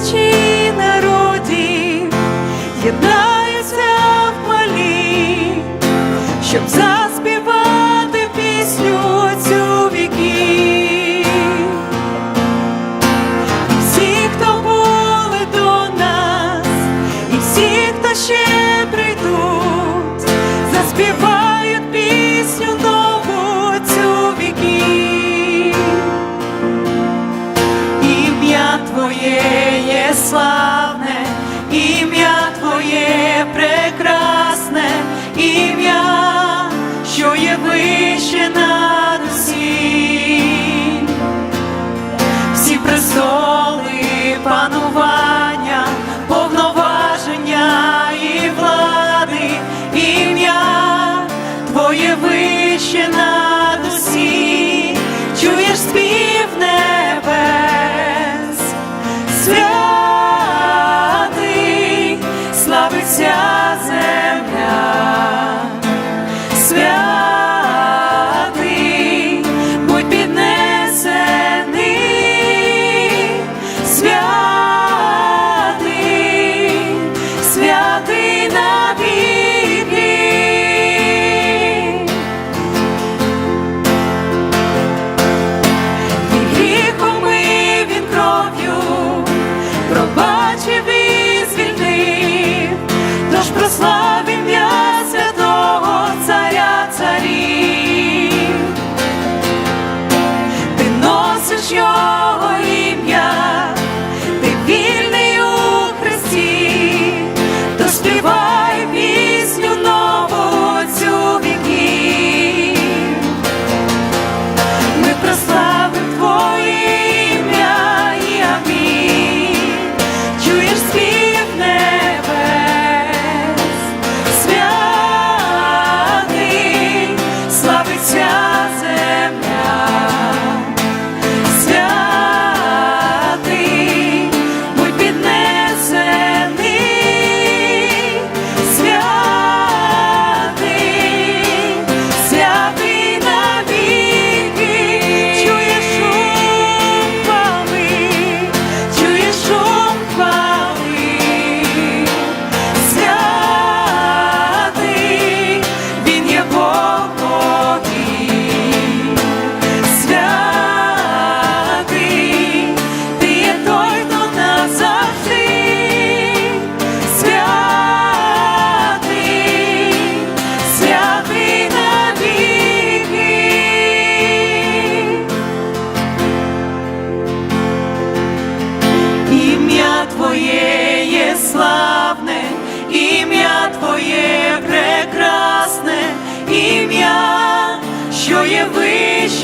тисячі народів єднаються в малі, щоб за. що є ви.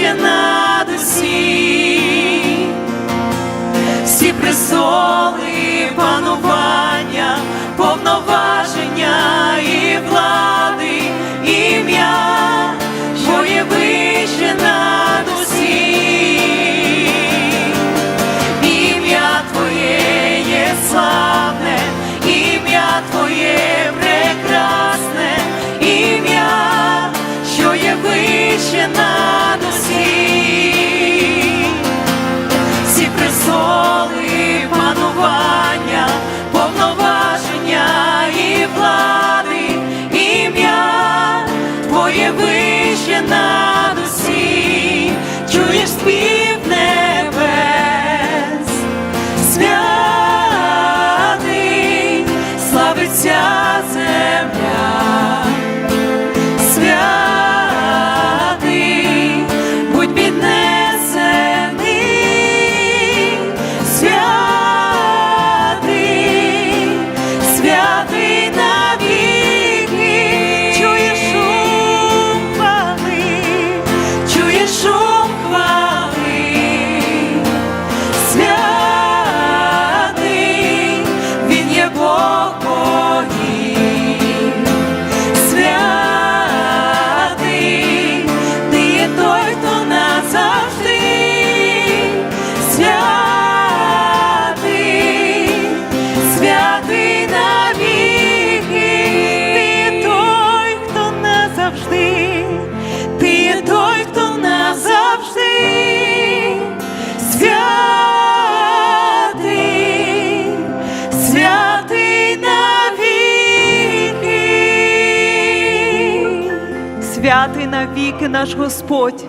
плаче над усім, всі присоли пану. Твоє вище над усім, чуєш спів. Святий навіки наш Господь.